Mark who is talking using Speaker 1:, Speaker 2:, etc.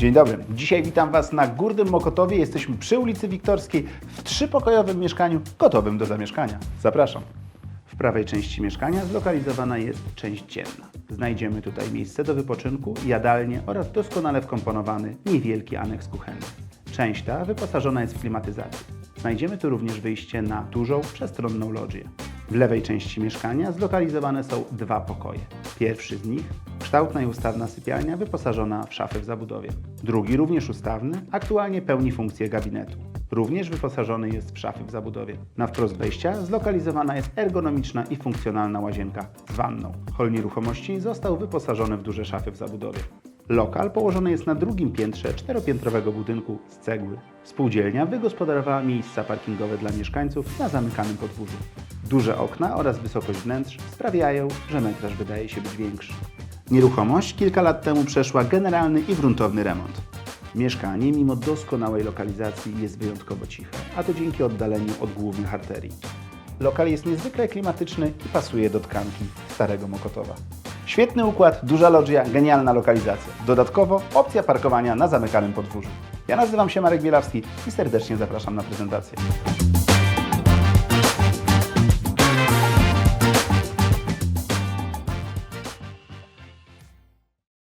Speaker 1: Dzień dobry. Dzisiaj witam Was na Górnym Mokotowie. Jesteśmy przy ulicy Wiktorskiej w trzypokojowym mieszkaniu gotowym do zamieszkania. Zapraszam. W prawej części mieszkania zlokalizowana jest część dzienna. Znajdziemy tutaj miejsce do wypoczynku, jadalnię oraz doskonale wkomponowany niewielki aneks kuchenny. Część ta wyposażona jest w klimatyzację. Znajdziemy tu również wyjście na dużą, przestronną lodżię. W lewej części mieszkania zlokalizowane są dwa pokoje. Pierwszy z nich kształtna i ustawna sypialnia wyposażona w szafy w zabudowie. Drugi, również ustawny, aktualnie pełni funkcję gabinetu. Również wyposażony jest w szafy w zabudowie. Na wprost wejścia zlokalizowana jest ergonomiczna i funkcjonalna łazienka z wanną. Hol nieruchomości został wyposażony w duże szafy w zabudowie. Lokal położony jest na drugim piętrze czteropiętrowego budynku z cegły. Spółdzielnia wygospodarowała miejsca parkingowe dla mieszkańców na zamykanym podwórzu. Duże okna oraz wysokość wnętrz sprawiają, że metraż wydaje się być większy. Nieruchomość kilka lat temu przeszła generalny i gruntowny remont. Mieszkanie, mimo doskonałej lokalizacji, jest wyjątkowo ciche, a to dzięki oddaleniu od głównych arterii. Lokal jest niezwykle klimatyczny i pasuje do tkanki Starego Mokotowa. Świetny układ, duża lodżia, genialna lokalizacja. Dodatkowo opcja parkowania na zamykanym podwórzu. Ja nazywam się Marek Bielawski i serdecznie zapraszam na prezentację.